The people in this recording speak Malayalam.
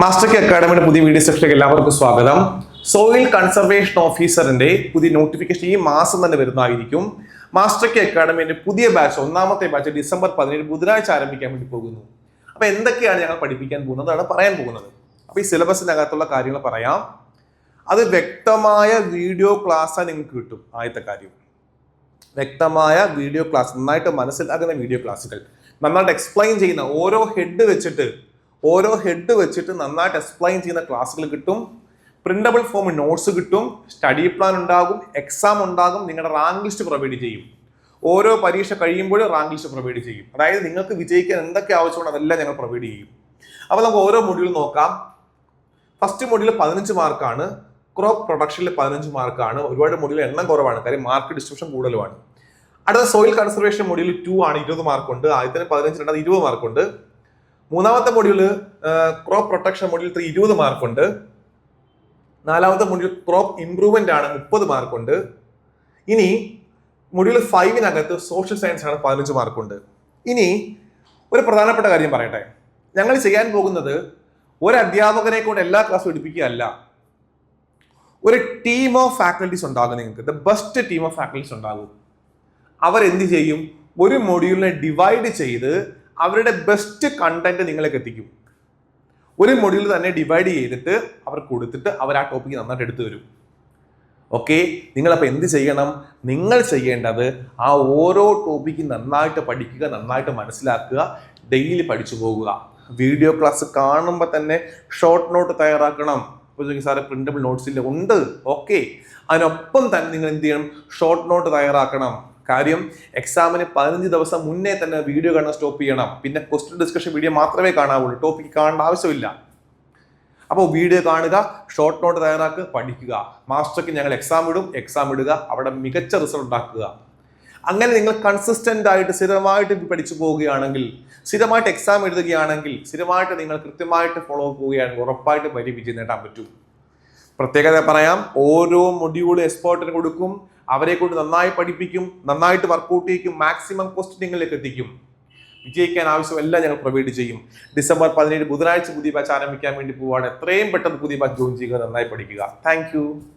മാസ്റ്റർ കെ അക്കാഡമിയുടെ പുതിയ വീഡിയോ സെക്ഷനിലേക്ക് എല്ലാവർക്കും സ്വാഗതം. സോയിൽ കൺസർവേഷൻ ഓഫീസറിന്റെ പുതിയ നോട്ടിഫിക്കേഷൻ ഈ മാസം തന്നെ വരുന്നതായിരിക്കും. മാസ്റ്റർ കെ അക്കാഡമിന്റെ പുതിയ ബാച്ച് ഒന്നാമത്തെ ബാച്ച് ഡിസംബർ പതിനേഴ് ബുധനാഴ്ച ആരംഭിക്കാൻ വേണ്ടി പോകുന്നു. അപ്പൊ എന്തൊക്കെയാണ് ഞങ്ങൾ പഠിപ്പിക്കാൻ പോകുന്നത്? അതാണ് പറയാൻ പോകുന്നത്. അപ്പൊ ഈ സിലബസിനകത്തുള്ള കാര്യങ്ങൾ പറയാം. അത് വ്യക്തമായ വീഡിയോ ക്ലാസ് നിങ്ങൾക്ക് കിട്ടും. ആദ്യത്തെ കാര്യം. വ്യക്തമായ വീഡിയോ ക്ലാസ് നന്നായിട്ട് മനസ്സിലാക്കുന്ന വീഡിയോ ക്ലാസ്സുകൾ. നന്നായിട്ട് എക്സ്പ്ലെയിൻ ചെയ്യുന്ന ഓരോ ഹെഡ് വെച്ചിട്ട് ഓരോ ഹെഡ് വെച്ചിട്ട് നന്നായിട്ട് എക്സ്പ്ലെയിൻ ചെയ്യുന്ന ക്ലാസ്സുകൾ കിട്ടും. പ്രിന്റബിൾ ഫോം നോട്ട്സ് കിട്ടും. സ്റ്റഡി പ്ലാൻ ഉണ്ടാകും. എക്സാം ഉണ്ടാകും. നിങ്ങളുടെ റാങ്ക് ലിസ്റ്റ് പ്രൊവൈഡ് ചെയ്യും. ഓരോ പരീക്ഷ കഴിയുമ്പോഴും റാങ്ക് ലിസ്റ്റ് പ്രൊവൈഡ് ചെയ്യും. അതായത് നിങ്ങൾക്ക് വിജയിക്കാൻ എന്തൊക്കെ ആവശ്യമാണ് അതെല്ലാം ഞങ്ങൾ പ്രൊവൈഡ് ചെയ്യും. അപ്പോൾ നമുക്ക് ഓരോ മൊഡ്യൂൾ നോക്കാം. ഫസ്റ്റ് മൊഡ്യൂൾ പതിനഞ്ച് മാർക്കാണ് ക്രോപ്പ് പ്രൊഡക്ഷനിൽ പതിനഞ്ച് മാർക്കാണ് ഒരുപാട് മൊഡ്യൂൾ എണ്ണം കുറവാണ്. കാര്യം മാർക്ക് ഡിസ്ട്രിബ്യൂഷൻ കൂടുതലുമാണ്. അടുത്ത സോയിൽ കൺസർവേഷൻ മൊഡ്യൂൾ ടു ആണ്. ഇരുപത് മാർക്കുണ്ട് ആദ്യത്തിന് പതിനഞ്ച് രണ്ടാമത് ഇരുപത് മാർക്കുണ്ട് മൂന്നാമത്തെ module crop protection module three ഇരുപത് മാർക്കുണ്ട്. നാലാമത്തെ മൊഡ്യൂൾ ക്രോപ്പ് ഇംപ്രൂവ്മെന്റ് ആണ് മുപ്പത് മാർക്കുണ്ട്. ഇനി മൊഡ്യൂൾ ഫൈവിനകത്ത് സോഷ്യൽ സയൻസ് ആണ് പതിനഞ്ച് മാർക്കുണ്ട്. ഇനി ഒരു പ്രധാനപ്പെട്ട കാര്യം പറയട്ടെ. ഞങ്ങൾ ചെയ്യാൻ പോകുന്നത് ഒരു അധ്യാപകനെ കൊണ്ട് എല്ലാ ക്ലാസ്സും എടുപ്പിക്കുകയല്ല. ഒരു ടീം ഓഫ് ഫാക്കൽറ്റീസ് ഉണ്ടാകും നിങ്ങൾക്ക്. The best team of faculties ഉണ്ടാകും. എന്ത് ചെയ്യും? ഒരു മൊഡ്യൂളിനെ ഡിവൈഡ് ചെയ്ത് അവരുടെ ബെസ്റ്റ് കണ്ടന്റ് നിങ്ങളേക്ക് എത്തിക്കും. ഒരു മൊഡ്യൂൾ തന്നെ ഡിവൈഡ് ചെയ്തിട്ട് അവർ കൊടുത്തിട്ട് അവർ ആ ടോപ്പിക്ക് നന്നായിട്ട് എടുത്തു വരും ഓക്കെ നിങ്ങളപ്പോൾ എന്ത് ചെയ്യണം? നിങ്ങൾ ചെയ്യേണ്ടത് ആ ഓരോ ടോപ്പിക്ക് നന്നായിട്ട് പഠിക്കുക നന്നായിട്ട് മനസ്സിലാക്കുക ഡെയിലി പഠിച്ചു പോകുക. വീഡിയോ ക്ലാസ് കാണുമ്പോൾ തന്നെ ഷോർട്ട് നോട്ട് തയ്യാറാക്കണം. ഇപ്പോൾ സാറേ പ്രിന്റബിൾ നോട്ട്സ് ഇല്ല. ഉണ്ട്. ഓക്കെ അതിനൊപ്പം തന്നെ നിങ്ങൾ എന്ത് ചെയ്യണം? ഷോർട്ട് നോട്ട് തയ്യാറാക്കണം. കാര്യം എക്സാമിന് പതിനഞ്ച് ദിവസം മുന്നേ തന്നെ വീഡിയോ കാണാൻ സ്റ്റോപ്പ് ചെയ്യണം. പിന്നെ ക്വസ്റ്റ്യൻ ഡിസ്കഷൻ വീഡിയോ മാത്രമേ കാണാവുള്ളൂ. ടോപ്പിക്ക് കാണേണ്ട ആവശ്യമില്ല. അപ്പോൾ വീഡിയോ കാണുക ഷോർട്ട് നോട്ട് തയ്യാറാക്കുക പഠിക്കുക. മാസ്റ്റർക്ക് ഞങ്ങൾ എക്സാം ഇടും. എക്സാം ഇടുക അവിടെ മികച്ച റിസൾട്ട് ഉണ്ടാക്കുക. അങ്ങനെ നിങ്ങൾ കൺസിസ്റ്റന്റ് ആയിട്ട് സ്ഥിരമായിട്ട് പഠിച്ചു പോവുകയാണെങ്കിൽ സ്ഥിരമായിട്ട് എക്സാം എഴുതുകയാണെങ്കിൽ സ്ഥിരമായിട്ട് നിങ്ങൾ കൃത്യമായിട്ട് ഫോളോ അപ്പ് പോവുകയാണെങ്കിൽ ഉറപ്പായിട്ട് വലിയ വിജയം നേടാൻ പറ്റും. പ്രത്യേകത പറയാം ഓരോ മൊഡ്യൂൾ എക്സ്പോർട്ടിന് കൊടുക്കും അവരെ കൊണ്ട് നന്നായി പഠിപ്പിക്കും നന്നായിട്ട് വർക്കൗട്ട് ചെയ്യിക്കും മാക്സിമം ക്വസ്റ്റ്യൻ നിങ്ങളിലേക്ക് എത്തിക്കും. വിജയിക്കാൻ ആവശ്യമെല്ലാം ഞങ്ങൾ പ്രൊവൈഡ് ചെയ്യും. ഡിസംബർ പതിനേഴ് ബുധനാഴ്ച പുതിയ ബാച്ച് ആരംഭിക്കാൻ വേണ്ടി പോവാണ് എത്രയും പെട്ടെന്ന് പുതിയ ബാച്ച് ജോയിൻ ചെയ്യുക നന്നായി പഠിക്കുക. താങ്ക്